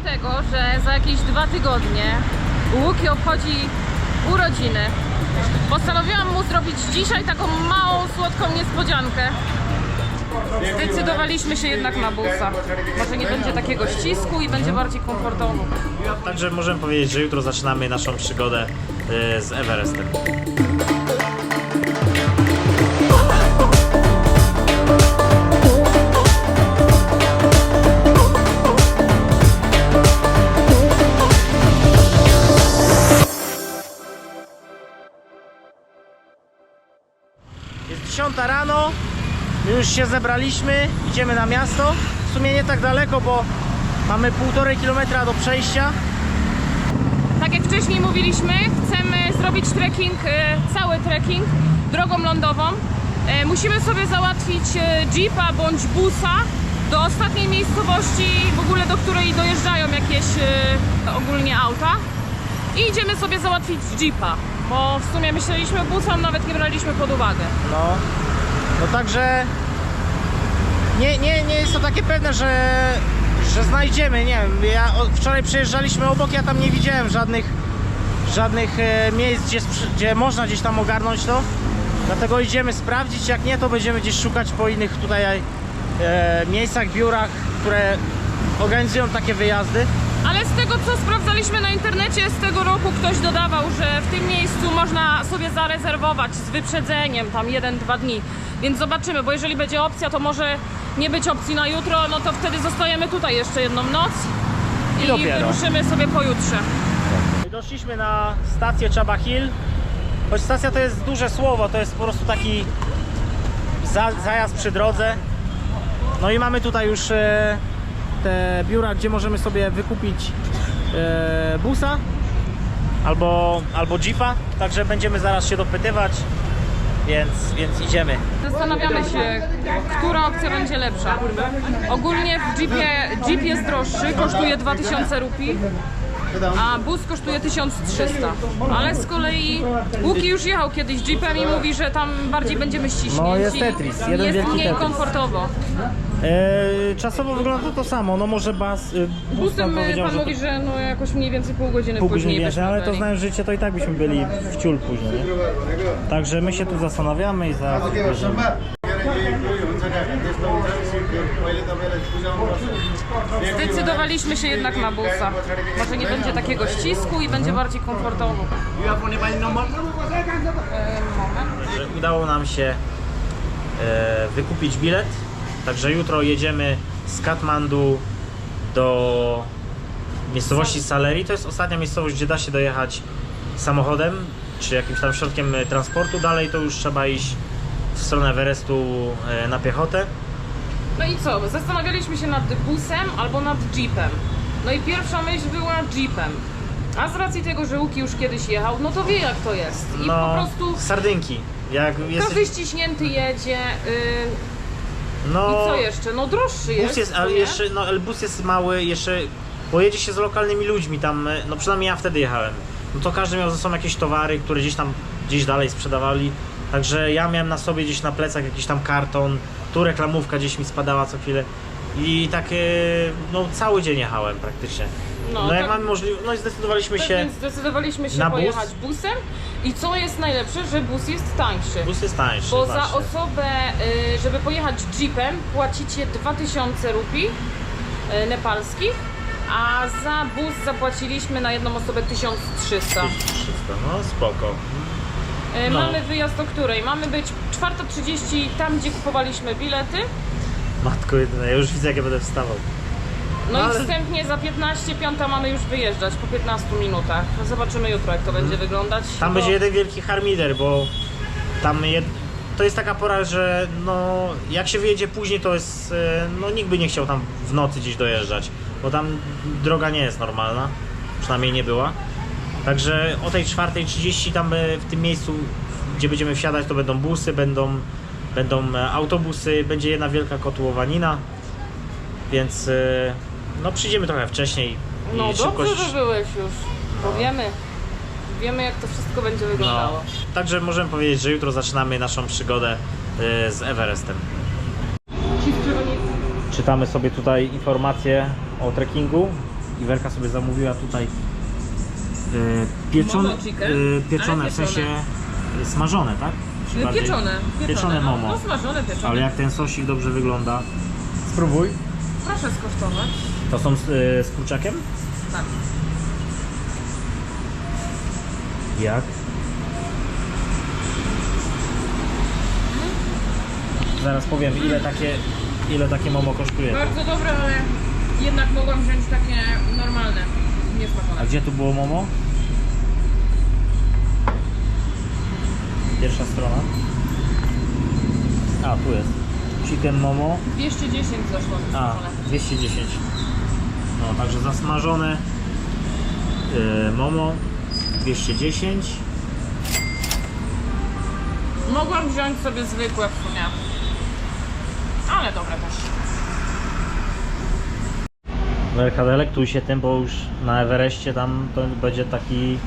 tego, że za jakieś dwa tygodnie Łuki obchodzi urodziny, postanowiłam mu zrobić dzisiaj taką małą, słodką niespodziankę. Zdecydowaliśmy się jednak na busa. Może nie będzie takiego ścisku i będzie bardziej komfortowo. Także możemy powiedzieć, że jutro zaczynamy naszą przygodę y, z Everestem. Już się zebraliśmy, idziemy na miasto. W sumie nie tak daleko, bo mamy półtorej kilometra do przejścia. Tak jak wcześniej mówiliśmy, chcemy zrobić trekking, e, cały trekking drogą lądową. E, Musimy sobie załatwić e, jeepa bądź busa do ostatniej miejscowości, w ogóle do której dojeżdżają jakieś ogólnie auta. I idziemy sobie załatwić jeepa, bo w sumie myśleliśmy busa, nawet nie braliśmy pod uwagę. No, no także nie, nie, nie jest to takie pewne, że, że znajdziemy, nie wiem, ja wczoraj przejeżdżaliśmy obok, ja tam nie widziałem żadnych, żadnych e, miejsc, gdzie, gdzie można gdzieś tam ogarnąć to, dlatego idziemy sprawdzić, jak nie to będziemy gdzieś szukać po innych tutaj e, miejscach, biurach, które organizują takie wyjazdy. Ale z tego co sprawdzaliśmy na internecie z tego roku ktoś dodawał, że w tym miejscu można sobie zarezerwować z wyprzedzeniem tam 1-2 dni. Więc zobaczymy, bo jeżeli będzie opcja, to może nie być opcji na jutro, no to wtedy zostajemy tutaj jeszcze jedną noc I i, dopiero. wyruszymy sobie pojutrze. Doszliśmy na stację Chaba Hill. Choć stacja to jest duże słowo, to jest po prostu taki za, zajazd przy drodze. No i mamy tutaj już e, te biura, gdzie możemy sobie wykupić e, busa albo, albo jeepa. Także będziemy zaraz się dopytywać, więc, więc idziemy. Zastanawiamy się, która opcja będzie lepsza. Ogólnie w Jeepie, Jeep jest droższy, kosztuje 2000 rupii, a bus kosztuje 1300. Ale z kolei Łuki już jechał kiedyś Jeepem i mówi, że tam bardziej będziemy ściśnięci. No, jest Tetris, jeden jest wielki mniej Tetris. komfortowo. E, czasowo wygląda to samo, no może bas, e, bus Busem pan to mówi, że no jakoś mniej więcej pół godziny pół później godziny więcej, byśmy ale to byli. znając życie, to i tak byśmy byli w ciul później, nie? Także my się tu zastanawiamy i bierzemy. Zdecydowaliśmy się jednak na busa. Może nie będzie takiego ścisku i będzie bardziej komfortowo. E, moment. udało nam się e, wykupić bilet. Także jutro jedziemy z Katmandu do miejscowości Saleri. To jest ostatnia miejscowość, gdzie da się dojechać samochodem czy jakimś tam środkiem e, transportu. Dalej to już trzeba iść w stronę Everestu e, na piechotę. No i co? Zastanawialiśmy się nad busem albo nad jeepem. No i pierwsza myśl była jeepem. A z racji tego, że Łuki już kiedyś jechał, no to wie jak to jest. I po No, prostu sardynki. Jak każdy jesteś, ściśnięty jedzie. Yy, no, I co jeszcze? No droższy jest. Bus jest, ale nie? jeszcze, no, ale bus jest mały, jeszcze pojedzie się z lokalnymi ludźmi tam, e, no przynajmniej ja wtedy jechałem. No to każdy miał ze sobą jakieś towary, które gdzieś tam, gdzieś dalej sprzedawali. Także ja miałem na sobie gdzieś na plecach jakiś tam karton, tu reklamówka gdzieś mi spadała co chwilę. I tak, no cały dzień jechałem praktycznie. No, No, jak tak- mamy możliwość, no i zdecydowaliśmy Tak się, więc zdecydowaliśmy się na bus. pojechać busem. I co jest najlepsze, że bus jest tańszy. bus jest tańszy. Bo za właśnie. osobę, y, żeby pojechać jeepem, płacicie 2000 rupii y, nepalskich, a za bus zapłaciliśmy na jedną osobę 1300. 300, no spoko. Y, No. Mamy wyjazd o której? Mamy być 4.30 tam, gdzie kupowaliśmy bilety. Matko jedyna, ja już widzę jak ja będę wstawał. No, No, i ale- wstępnie za 15, piąta mamy już wyjeżdżać po 15 minutach. No Zobaczymy jutro, jak to będzie wyglądać. Mhm. Tam Bo- będzie jeden wielki harmider, bo tam jed... to jest taka pora, że no jak się wyjedzie później, to jest e, no nikt by nie chciał tam w nocy gdzieś dojeżdżać, bo tam droga nie jest normalna, przynajmniej nie była. Także o tej 4.30 tam e, w tym miejscu, gdzie będziemy wsiadać, to będą busy, będą, będą e, autobusy, będzie jedna wielka kotłowanina, więc e, no przyjdziemy trochę wcześniej i No szybko dobrze, że byłeś już, bo wiemy, wiemy jak to wszystko będzie wyglądało. No. Także możemy powiedzieć, że jutro zaczynamy naszą przygodę y, z Everestem. Czytamy sobie tutaj informacje o trekkingu. I Werka sobie zamówiła tutaj y, pieczone, Momo chicken? y, pieczone Ale w sensie y, smażone, tak? Czy bardziej- Pieczone, Pieczone no. momo. No smażone, pieczone. Ale jak ten sosik dobrze wygląda. Spróbuj. Proszę skosztować. To są z, y, z kurczakiem? Tak. Jak? Zaraz powiem ile takie, ile takie momo kosztuje. Bardzo dobre, ale jednak mogłam wziąć takie normalne, A gdzie tu było momo? Pierwsza strona. A, tu jest. Chicken momo. 210 zeszło. A, 210. No, także zasmażone yy, momo 210. Mogłam wziąć sobie zwykłe w sumie. Ale dobre też. Werka, delektuj się tym, bo już na Everestie tam to będzie taki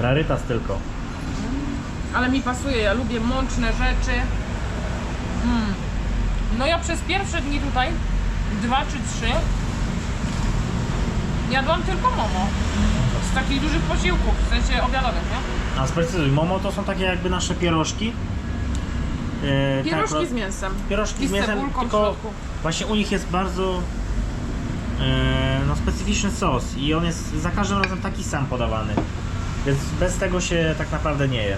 rarytas tylko. Ale mi pasuje, ja lubię mączne rzeczy. Mm. No ja przez pierwsze dni tutaj, dwa czy trzy, jadłam tylko momo. Z takich dużych posiłków, w sensie obiadowych, nie? A sprecyzuj, momo to są takie jakby nasze pierożki. Yy, Pierożki tak, z mięsem. pierożki I z z mięsem, cebulką w tylko środku. właśnie u nich jest bardzo e, no, specyficzny sos i on jest za każdym razem taki sam podawany. Więc bez tego się tak naprawdę nie je.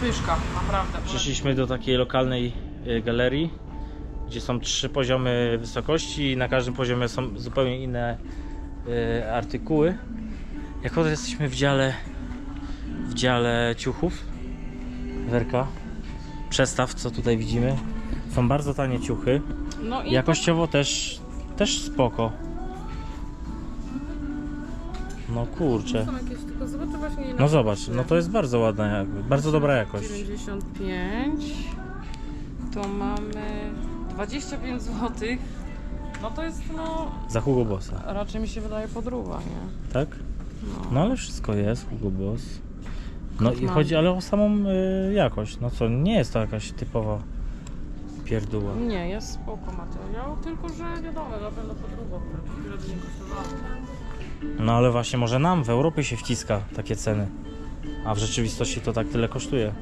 Pyszka, naprawdę. Przyszliśmy do takiej lokalnej e, galerii, gdzie są trzy poziomy wysokości i na każdym poziomie są zupełnie inne e, artykuły. Jako że jesteśmy w dziale w dziale ciuchów Werka przestaw co tutaj widzimy są bardzo tanie ciuchy No i jakościowo też też spoko no kurczę Są jakieś, tylko zobaczę właśnie ile no zobacz, no to jest bardzo ładna jakby, bardzo dobra jakość 95. To mamy 25 zł. No to jest no za Hugo Bossa raczej mi się wydaje podróba, nie? Tak? No. No ale wszystko jest, Hugo Boss. No i chodzi ale o samą y, jakość. No co, nie jest to jakaś typowa pierdóła. Nie, jest spoko materiał, tylko że wiadomo, na pewno podróba, tyle by nie kosztowało. No ale właśnie może nam w Europie się wciska takie ceny. A w rzeczywistości to tak tyle kosztuje.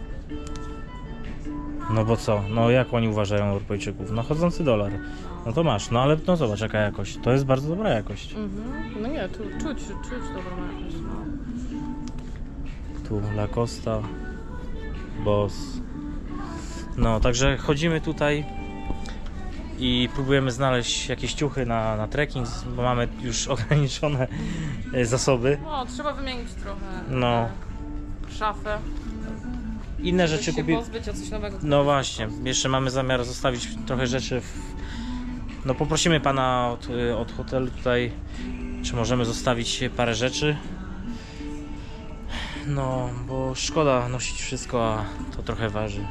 No bo co? No jak oni uważają Europejczyków? No chodzący dolar. No to masz. No ale no zobacz jaka jakość. To jest bardzo dobra jakość. Mhm. No nie, tu czuć, czuć dobrą jakość, no. Tu Lacosta, Boss. No, także chodzimy tutaj i próbujemy znaleźć jakieś ciuchy na, na trekking, bo mamy już ograniczone e, zasoby. No, trzeba wymienić trochę No. e, szafę, Inne rzeczy się kupi... pozbyć, a coś nowego No właśnie, jeszcze mamy zamiar zostawić trochę rzeczy w... No poprosimy pana od, y, od hotelu tutaj, czy możemy zostawić parę rzeczy. No, bo szkoda nosić wszystko, a to trochę waży.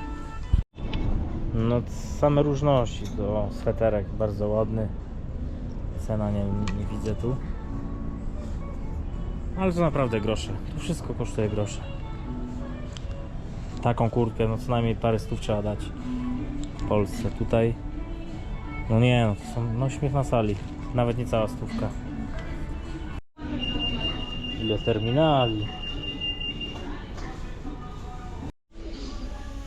No, same różności, to sweterek bardzo ładny. Cena nie, nie widzę tu. Ale to naprawdę grosze. Tu wszystko kosztuje grosze. Taką kurtkę, no co najmniej parę stów trzeba dać w Polsce. Tutaj, no nie, no to są, no śmiech na sali. Nawet nie cała stówka. Ile terminali.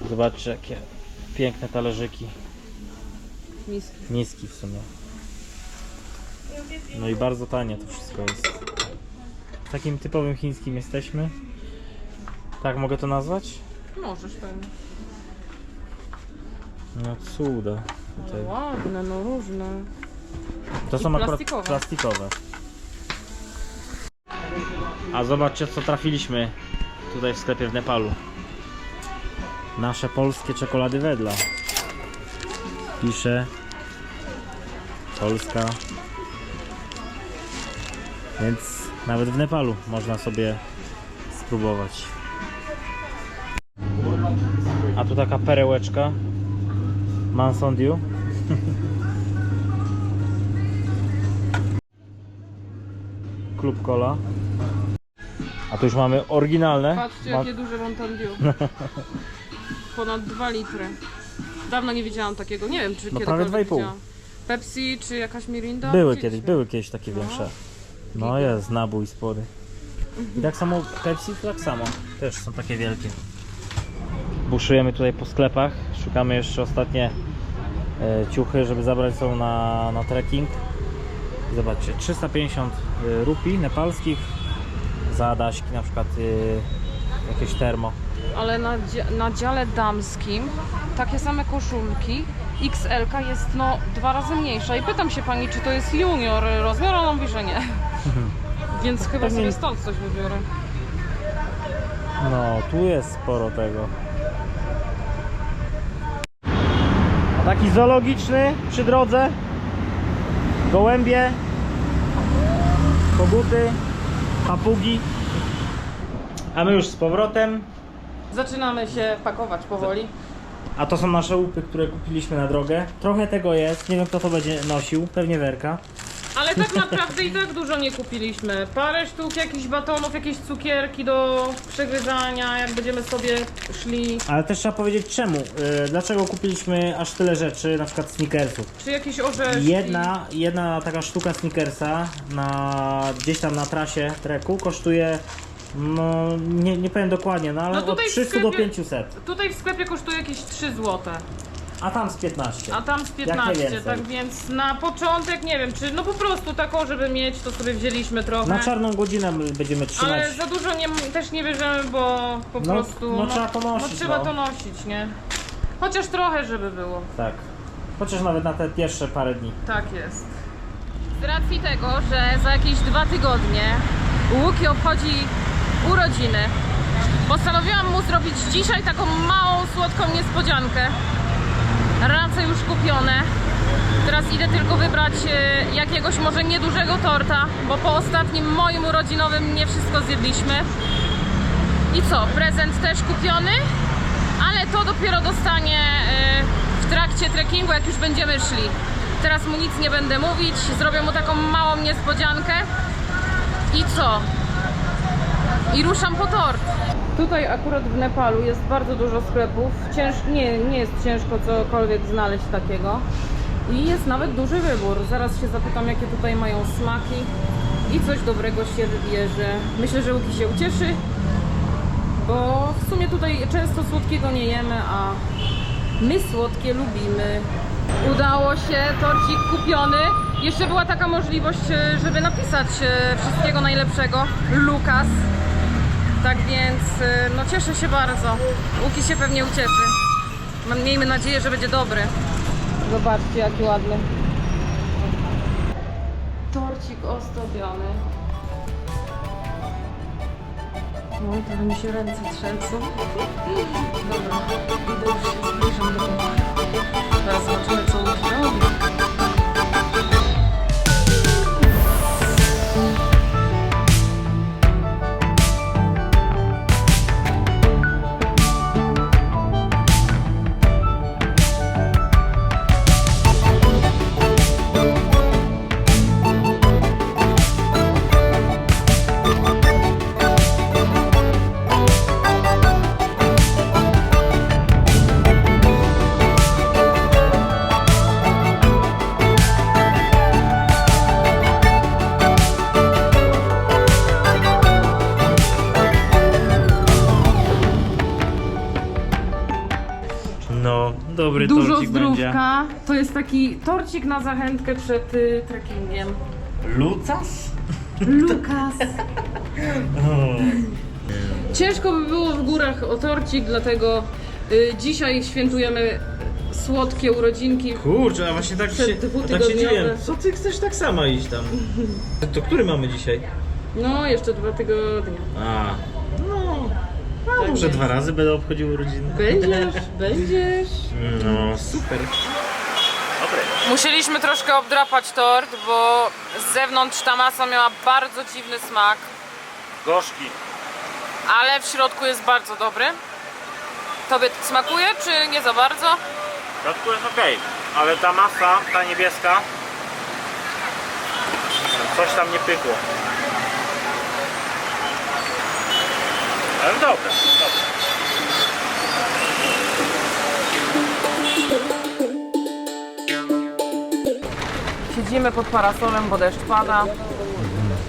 Zobaczcie jakie piękne talerzyki. Miski. Niski w sumie. No i bardzo tanie to wszystko jest. Takim typowym chińskim jesteśmy. Tak mogę to nazwać? Możesz pewnie. No cuda. Tutaj. No ładne, no różne. To I są akurat plastikowe. plastikowe. A zobaczcie co trafiliśmy tutaj w sklepie w Nepalu. Nasze polskie czekolady wedla. Pisze Polska. Więc nawet w Nepalu można sobie spróbować. A tu taka perełeczka. Manson Dew. Klub Cola. A tu już mamy oryginalne. Patrzcie, jakie duże Mountain Dew. Ponad 2 litry. Dawno nie widziałam takiego. Nie wiem, czy No kiedykolwiek prawie 2,5. widziałam. Pepsi czy jakaś Mirinda? Były kiedyś, były kiedyś takie No. większe. No jest, nabój spory. I tak samo Pepsi, tak samo. Też są takie wielkie. Buszujemy tutaj po sklepach. Szukamy jeszcze ostatnie e, ciuchy, żeby zabrać są na, na trekking. Zobaczcie, 350 e, rupii nepalskich za daśki, na przykład e, jakieś termo. Ale na, na dziale damskim takie same koszulki XL jest no dwa razy mniejsza i pytam się pani, czy to jest junior rozmiar, a ona mówi, że nie. Więc chyba sobie stąd coś wybiorę. No, tu jest sporo tego. A taki zoologiczny przy drodze. Gołębie, koguty, papugi. A my już z powrotem. Zaczynamy się pakować powoli. A to są nasze łupy, które kupiliśmy na drogę. Trochę tego jest. Nie wiem kto to będzie nosił. Pewnie Werka. Ale tak naprawdę i tak dużo nie kupiliśmy. Parę sztuk jakichś batonów, jakieś cukierki do przegryzania, jak będziemy sobie szli. Ale też trzeba powiedzieć czemu. Yy, dlaczego kupiliśmy aż tyle rzeczy, na przykład sneakersów. Czy jakieś orzeszki. Jedna, jedna taka sztuka sneakersa na, gdzieś tam na trasie treku kosztuje, no nie, nie powiem dokładnie, no ale No od tutaj w 300 do sklepie- 500, Tutaj w sklepie kosztuje jakieś 3 złote. A tam z 15. A tam z Jak 15, najwięcej. tak więc na początek nie wiem, czy no po prostu taką, żeby mieć, to sobie wzięliśmy trochę. Na czarną godzinę my będziemy trzymać. Ale za dużo nie, też nie bierzemy, bo po No, prostu. no trzeba to nosić, No, trzeba no. to nosić, nie? Chociaż trochę, żeby było. Tak. Chociaż nawet na te pierwsze parę dni. Tak jest. Z racji tego, że za jakieś dwa tygodnie Łuki obchodzi urodziny, postanowiłam mu zrobić dzisiaj taką małą, słodką niespodziankę. Ręce już kupione. Teraz idę tylko wybrać e, jakiegoś może niedużego torta, bo po ostatnim moim urodzinowym nie wszystko zjedliśmy. I co? Prezent też kupiony, ale to dopiero dostanie e, w trakcie trekkingu, jak już będziemy szli. Teraz mu nic nie będę mówić, zrobię mu taką małą niespodziankę. I co? I ruszam po tort. Tutaj akurat w Nepalu jest bardzo dużo sklepów. Cięż... Nie, nie jest ciężko cokolwiek znaleźć takiego. I jest nawet duży wybór. Zaraz się zapytam, jakie tutaj mają smaki i coś dobrego się wybierze. Myślę, że Łuki się ucieszy, bo w sumie tutaj często słodkiego nie jemy, a my słodkie lubimy. Udało się, torcik kupiony. Jeszcze była taka możliwość, żeby napisać e, wszystkiego najlepszego. Lukas. Tak więc, e, no cieszę się bardzo. Łuki się pewnie ucieszy. Mam- Miejmy nadzieję, że będzie dobry. Zobaczcie, jaki ładny. Torcik ozdobiony. No, trochę mi się ręce trzęsą. Dobra, idę już się zbliżam do tego. Teraz zobaczymy, dobry Dużo torcik będzie. zdrówka. To jest taki torcik na zachętkę przed y, trekkingiem. Lucas? Lukas. O. Ciężko by było w górach o torcik, dlatego y, dzisiaj świętujemy słodkie urodzinki. Kurczę, a właśnie tak Przed się, a tak się dwutygodniowe. dziwiłem. Co ty chcesz tak sama iść tam? To który mamy dzisiaj? No, jeszcze dwa tygodnie. A. A Tak może jest. dwa razy będę obchodził urodziny. Będziesz, będziesz. No, super. Musieliśmy troszkę obdrapać tort, bo z zewnątrz ta masa miała bardzo dziwny smak, Gorzki. ale w środku jest bardzo dobry. Tobie smakuje, czy nie za bardzo? W środku jest ok, ale ta masa, ta niebieska, coś tam nie pykło. Ale dobre, dobre. Siedzimy pod parasolem, bo deszcz pada.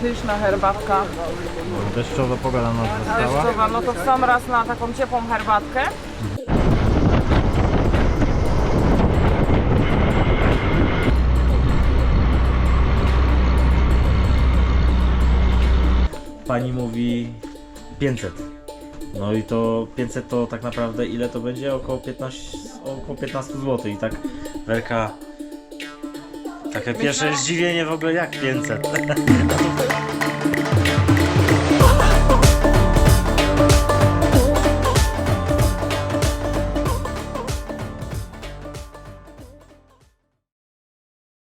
Pyszna herbatka Deszczowa pogoda nas została. deszczowa, no to w sam raz na taką ciepłą herbatkę. Pani mówi 500. No i to 500 to tak naprawdę ile to będzie? Około 15, około 15 zł i tak Werka takie pierwsze zdziwienie w ogóle jak 500.